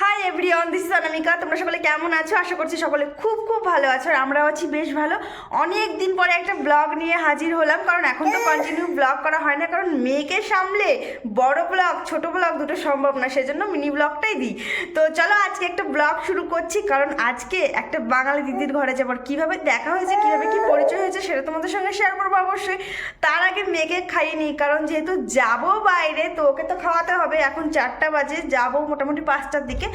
Hi everyone this is Anamika তোমরা সকলে কেমন আছো? আশা করছি সকলে খুব খুব ভালো আছো আর আমরাও আছি বেশ ভালো। অনেক দিন পরে একটা ব্লগ নিয়ে হাজির হলাম, কারণ এখন তো কন্টিনিউ ব্লগ করা হয় না, কারণ মেয়েকে সামলে বড় ব্লগ ছোট ব্লগ দুটো সম্ভব না, সেজন্য মিনি ব্লগটাই দিই। তো চলো আজকে একটা ব্লগ শুরু করছি, কারণ আজকে একটা বাঙালি দিদির ঘরে যাবার কীভাবে দেখা হয়েছে, কীভাবে কি পরিচয় হয়েছে, সেটা তোমাদের সঙ্গে শেয়ার করব অবশ্যই। তার আগে মেয়েকে খাইয়ে নিই, কারণ যেহেতু যাব বাইরে, তো ওকে তো খাওয়াতে হবে। এখন চারটা বাজে, যাব মোটামুটি পাঁচটার দিকে।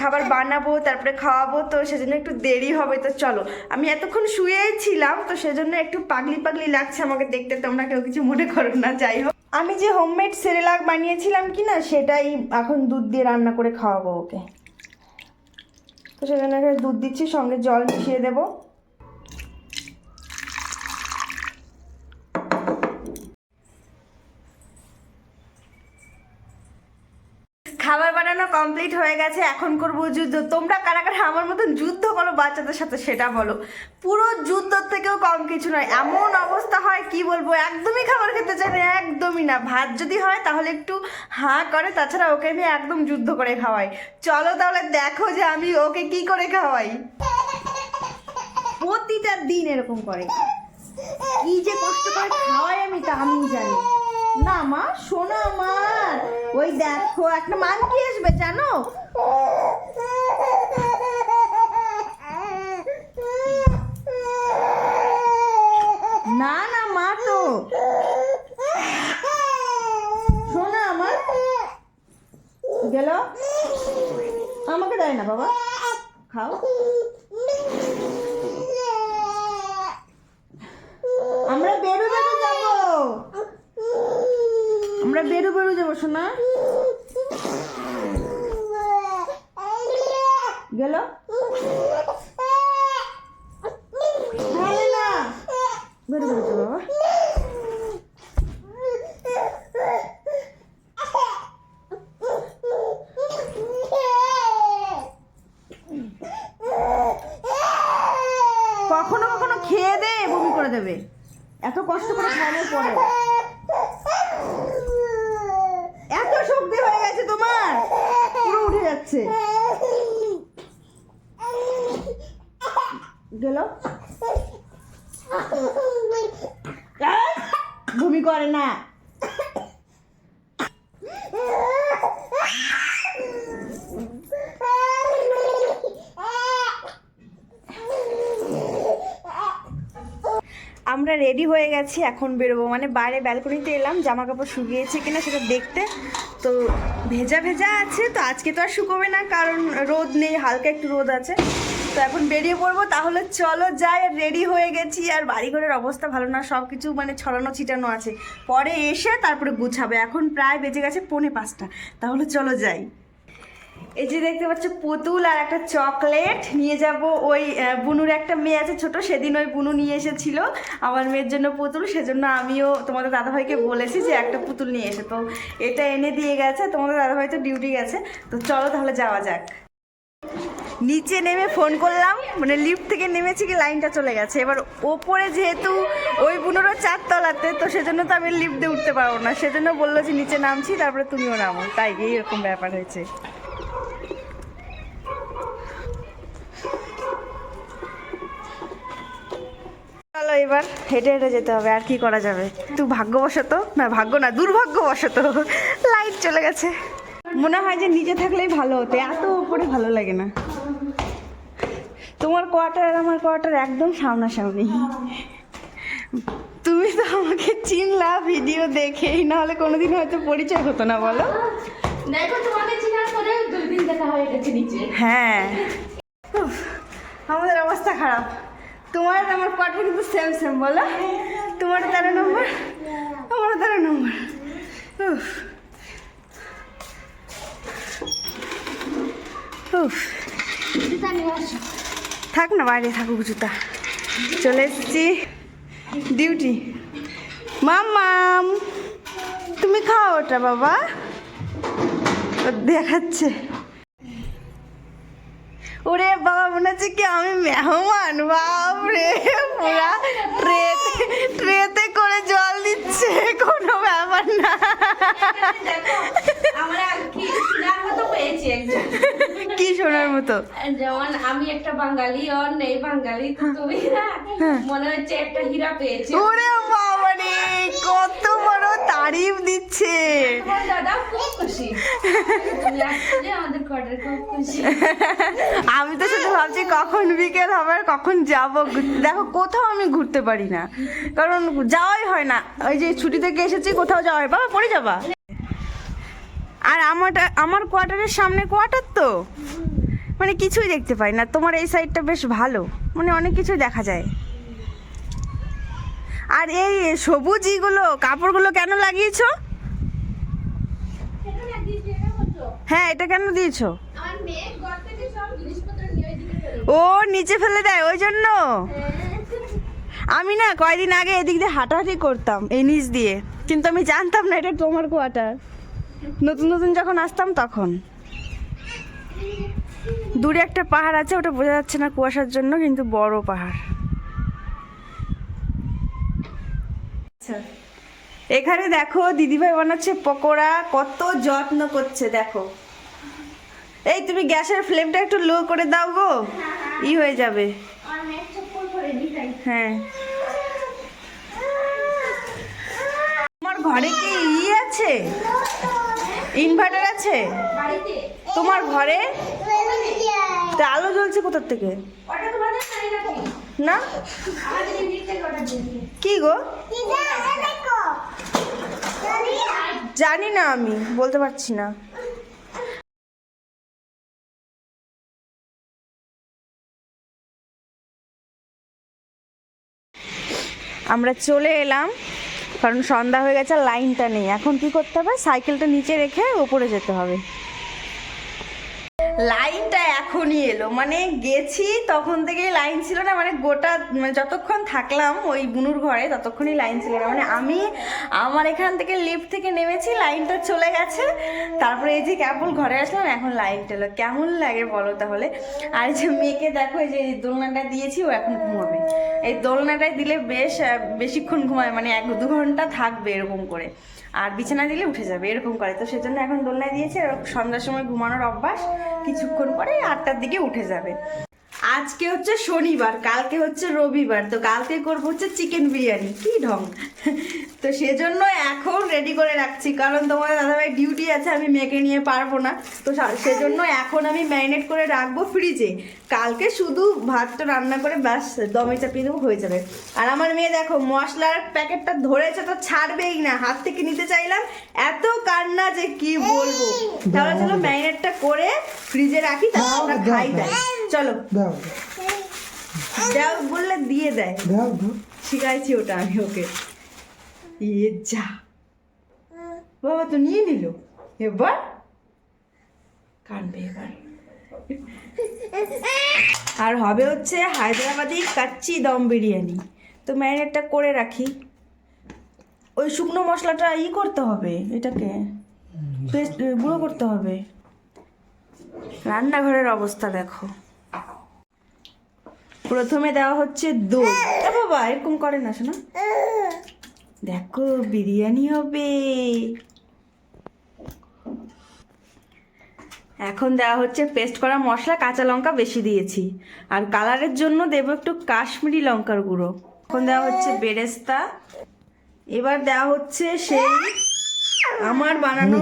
খাবার বানাবো, তারপরে খাওয়াবো, তো সেজন্য একটু দেরি হবে, তো চলো। আমি এতক্ষণ শুয়েছিলাম তো সেজন্য একটু পাগলি পাগলি লাগছে আমাকে দেখতে, তোমরা কেউ কিছু মনে করো না, যাই হোক। আমি যে হোমমেড সেরেলাক বানিয়েছিলাম কি না সেটাই এখন দুধ দিয়ে রান্না করে খাওয়াবো ওকে। তো সেজন্য দুধ দিচ্ছি, সঙ্গে জল মিশিয়ে দেবো। খাবার বানানো কমপ্লিট হয়ে গেছে, এখন করব যুদ্ধ। তোমরা কারা কারা আমার মতন যুদ্ধ করো বাচ্চাদের সাথে সেটা বলো। পুরো যুদ্ধর থেকেও কম কিছু নয়, এমন অবস্থা হয় কি বলব, একদমই খাবার খেতে চায় না, একদমই না। ভাত যদি হয় তাহলে একটু হাঁ করে, তাছাড়া ওকে আমি একদম যুদ্ধ করে খাওয়াই। চলো তাহলে দেখো যে আমি ওকে কি করে খাওয়াই। প্রতিটা দিন এরকম করে। কি যে কষ্ট করে খাওয়াই আমি তা আমি জানি। না মা, শোনো আমার। ওই দেখো, একটা মানকি আসবে, জানো? না না, মা তো। শোনো আমার। গেল? আমাকে দেয় না, বাবা। খাও আমরা বেরো বেরো যাব আমরা বেরো যাব শোনা গেল? কখনো কখনো খেয়ে দে, বমি করে দেবে। এত কষ্ট করে খাওয়ানোর পরে এত শক্তি হয়ে গেছে তোমার পুরো যাচ্ছে গেল? বমি করে না। আমরা রেডি হয়ে গেছি, এখন বেরোবো। মানে বাইরে ব্যালকনিতে এলাম জামা কাপড় শুকিয়েছে কিনা সেটা দেখতে। তো ভেজা ভেজা আছে, তো আজকে তো আর শুকোবে না, কারণ রোদ নেই, হালকা একটু রোদ আছে। তো এখন বেরিয়ে পড়ব, তাহলে চলো যাই আর রেডি হয়ে গেছি। আর বাড়িঘরের অবস্থা ভালো না সব কিছু মানে ছড়ানো ছিটানো আছে। পরে এসে তারপরে গুছাবে। এখন প্রায় বেজে গেছে পৌনে পাঁচটা। তাহলে চলো যাই। এই যে দেখতে পাচ্ছ, পুতুল আর একটা চকলেট। নিয়ে যাব ওই বুনুর একটা মেয়ে আছে ছোট, সেদিন ওই বুনু নিয়ে এসেছিল আমার মেয়ের জন্য পুতুল। সেজন্য আমিও তোমাদের দাদাভাইকে বলেছি যে একটা পুতুল নিয়ে এসে। তো এটা এনে দিয়ে গেছে, তোমাদের দাদাভাই তো ডিউটি গেছে। তো চলো তাহলে যাওয়া যাক। নিচে নেমে ফোন করলাম মানে লিফট থেকে নেমেছি কি লাইনটা চলে গেছে। এবার ওপরে যেহেতু ওই বুনোরও চারতলাতে, তো সেজন্য তো আমি লিফট উঠতে পারব না। সেজন্য বলল যে নিচে নামছি, তারপরে তুমিও নামো। তাই এইরকম ব্যাপার হয়েছে। চলো এবার হেঁটে হেঁটে যেতে হবে আর কি করা যাবে? তুই ভাগ্যবশত না ভাগ্য না দুর্ভাগ্যবশত লাইট চলে গেছে। মনে হয় যে নিচে থাকলেই ভালো হতো এত উপরে ভালো লাগে না। তোমার কোয়ার্টার আর আমার কোয়ার্টার একদম সামনাসামনি। তুমি তো আমাকে চিনলা ভিডিও দেখেই নাহলে কোনোদিন হয়তো পরিচয় হতো না বলো। দেখো তোমাকে চিনার পরে দুই দিন দেখা হয়ে গেছে নিচে। হ্যাঁ। আমাদের অবস্থা খারাপ। তোমার আমার কোয়ার্টার কিন্তু সেম সেম বলো। তোমার তেরো নম্বর? আমার তেরো নম্বর। উফ। উফ। থাক না, বাইরে থাকুক জুতা চলে এসেছি। ডিউটি মাম তুমি খাও ওটা বাবা। দেখাচ্ছে। ওরে বাবা মনে হচ্ছে কি আমি মেহমান। বাপ রে পুরা ট্রেতে ট্রেতে করে জল দিচ্ছে কোনো ব্যাপার না। কি মতো শোনার মতো? যেমন আমি একটা বাঙালি আর নেই বাঙালি তুমি না মনে হচ্ছে একটা হীরা পেয়েছি। ওরে বাবা রে কত তারিফ দিচ্ছে। আমার দাদা খুব খুশি। তুমি আসছো যে আমাদের কোয়ার্টার খুব খুশি। আমি তো শুধু ভাবছি কখন বিকেল হবে কখন যাব। দেখো কোথাও আমি ঘুরতে পারি না। কারণ যাওয়াই হয় না। ওই যে ছুটি থেকে এসেছি কোথাও যাওয়া হয়। বাবা পড়ে যাবা? আর আমারটা আমার কোয়ার্টারের সামনে কোয়ার্টার তো। মানে কিছুই দেখতে পাই না। তোমার এই সাইডটা বেশ ভালো। মানে অনেক কিছুই দেখা যায়। আর এই সবুজ ইগুলো কাপড়গুলো কেন লাগিয়েছো? হ্যাঁ এটা কেন দিয়েছ? ও নিচে ফেলে দেয় ওই জন্য? আমি না কয়দিন আগে এদিক দিয়ে হাঁটাহাঁটি করতাম এই নিচ দিয়ে। কিন্তু আমি জানতাম না এটা তোমার কোয়ার্টার। নতুন নতুন যখন আসতাম তখন। দূরে একটা পাহাড় আছে ওটা বোঝা যাচ্ছে না কুয়াশার জন্য কিন্তু বড় পাহাড়। এখানে দেখো দিদিভাই বানাচ্ছে পকোড়া কত যত্ন করছে দেখো। এই তুমি গ্যাসের ফ্লেমটা একটু লো করে দাও গো ই হয়ে যাবে। তাই হ্যাঁ। তোমার ঘরে কি ই আছে? ইনভার্টার আছে? তোমার ঘরে? তা আলো জ্বলছে কোথার থেকে? না? কি গো? জানি না আমি, বলতে পারছি না। আমরা চলে এলাম, কারণ সন্ধ্যা হয়ে গেছে লাইনটা নেই। এখন কি করতে হবে? সাইকেলটা নিচে রেখে ওপরে যেতে হবে। লাইনটা এখনই এলো। মানে গেছি, তখন থেকেই লাইন ছিল না মানে গোটা মানে যতক্ষণ থাকলাম ওই বুনুর ঘরে, ততক্ষণই লাইন ছিল না। মানে আমি আমার এখান থেকে লিফট থেকে নেমেছি, লাইনটা চলে গেছে। তারপরে এই যে কেবল ঘরে আসলাম, এখন লাইনটা এলো। কেমন লাগে বলো তাহলে? আর যে মেয়েকে দেখো, এই যে দোলনাটা দিয়েছি, ও এখন ঘুমাবে। এই দোলনাটায় দিলে বেশ বেশিক্ষণ ঘুমায় মানে এক দু ঘণ্টা থাকবে এরকম করে। আর বিছানা দিলে উঠে যাবে, এরকম করে। তো সেজন্য এখন দোলনায় দিয়েছে, সন্ধ্যার সময় ঘুমানোর অভ্যাস, কিছুক্ষণ পরে আটটার দিকে উঠে যাবে। আজকে হচ্ছে শনিবার কালকে হচ্ছে রবিবার তো কালকে করব হচ্ছে চিকেন বিরিয়ানি। কি ঢং। তো সেজন্য এখন রেডি করে রাখছি কারণ তোমার দাদাভাই ডিউটি আছে আমি মেয়েকে নিয়ে পারব না। তো সেজন্য এখন আমি ম্যারিনেট করে রাখব ফ্রিজে কালকে শুধু ভাতটা রান্না করে ব্যাস দমে চাপিয়ে দেবো হয়ে যাবে। আর আমার মেয়ে দেখো মশলার প্যাকেটটা ধরেছে তো ছাড়বেই না হাত থেকে নিতে চাইলাম এত কান্না যে কি বলব। তাহলে চলো ম্যারিনেটটা করে ফ্রিজে রাখি তারপর আমরা খাই দেয় চলো। দাও। দাও বললে দিয়ে দেয়। দাও দাও। শিখাইছি ওটা আমি ওকে। ইয়ে যা। বাবা তো নিয়ে নিল। এবার কানবে এবার। আর হবে হচ্ছে হায়দ্রাবাদি কাচ্চি দম বিরিয়ানি। তো ম্যারিনেটটা করে রাখি। ওই শুকনো মশলাটা ই করতে হবে এটাকে। পেস্ট গুঁড়ো করতে হবে। রান্নাঘরের অবস্থা দেখো। প্রথমে দেওয়া হচ্ছে দই বাবা, এরকম করে না, শোনা। দেখো, বিরিয়ানি হবে। এখন দেওয়া হচ্ছে পেস্ট করা মশলা, কাঁচা লঙ্কা বেশি দিয়েছি। আর কালারের জন্য দেবো একটু কাশ্মীরি লঙ্কার গুঁড়ো। এখন দেওয়া হচ্ছে বেরেস্তা। এবার দেওয়া হচ্ছে সেই আমার বানানো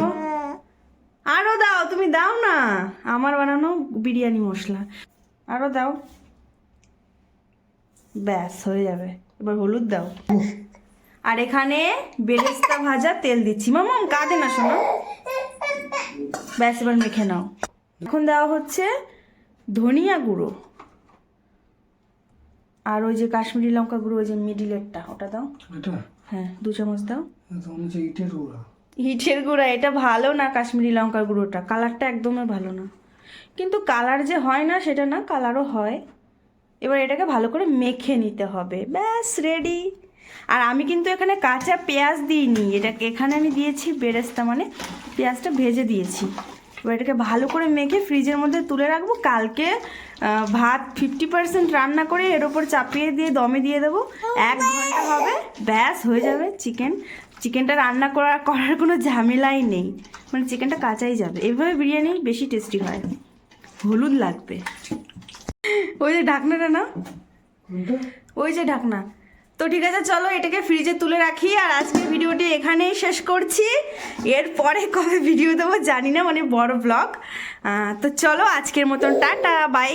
আরও দাও, তুমি দাও না। আমার বানানো বিরিয়ানি মশলা। আরও দাও। ব্যাস হয়ে যাবে। এবার হলুদ দাও। আর এখানে বেরেস্তা ভাজা তেল দিচ্ছি। মামাম কাঁদে না শোনো। ব্যাস এবার মেখে নাও। এখন দেওয়া হচ্ছে ধনিয়া গুঁড়ো। আর ওই যে কাশ্মীরি লঙ্কা গুঁড়ো ওই যে মিডিলেরটা ওটা দাও। হ্যাঁ দু চামচ দাও। ইটের গুঁড়া এটা ভালো না কাশ্মীরি লঙ্কার গুঁড়োটা। কালারটা একদমই ভালো না। কিন্তু কালার যে হয় না সেটা না কালারও হয়। এবার এটাকে ভালো করে মেখে নিতে হবে। ব্যাস রেডি আর আমি কিন্তু এখানে কাঁচা পেঁয়াজ দিইনি, এটাকে এখানে আমি দিয়েছি বেরেস্তা মানে পেঁয়াজটা ভেজে দিয়েছি। এবার এটাকে ভালো করে মেখে ফ্রিজের মধ্যে তুলে রাখব। কালকে ভাত ফিফটি পার্সেন্ট রান্না করে এর ওপর চাপিয়ে দিয়ে দমে দিয়ে দেবো। এক ঘণ্টা হবে, ব্যাস, হয়ে যাবে চিকেন চিকেনটা রান্না করা, করার কোনো ঝামেলাই নেই। মানে চিকেনটা কাঁচাই যাবে। এভাবে বিরিয়ানি বেশি টেস্টি হয়। হলুদ লাগবে। ওই যে ঢাকনাটা না ওই যে ঢাকনা। তো ঠিক আছে চলো এটাকে ফ্রিজে তুলে রাখি আর আজকে ভিডিওটি এখানেই শেষ করছি। এর পরে কবে ভিডিও দেবো জানি না মানে বড় ব্লগ তো চলো আজকের মতন টাটা বাই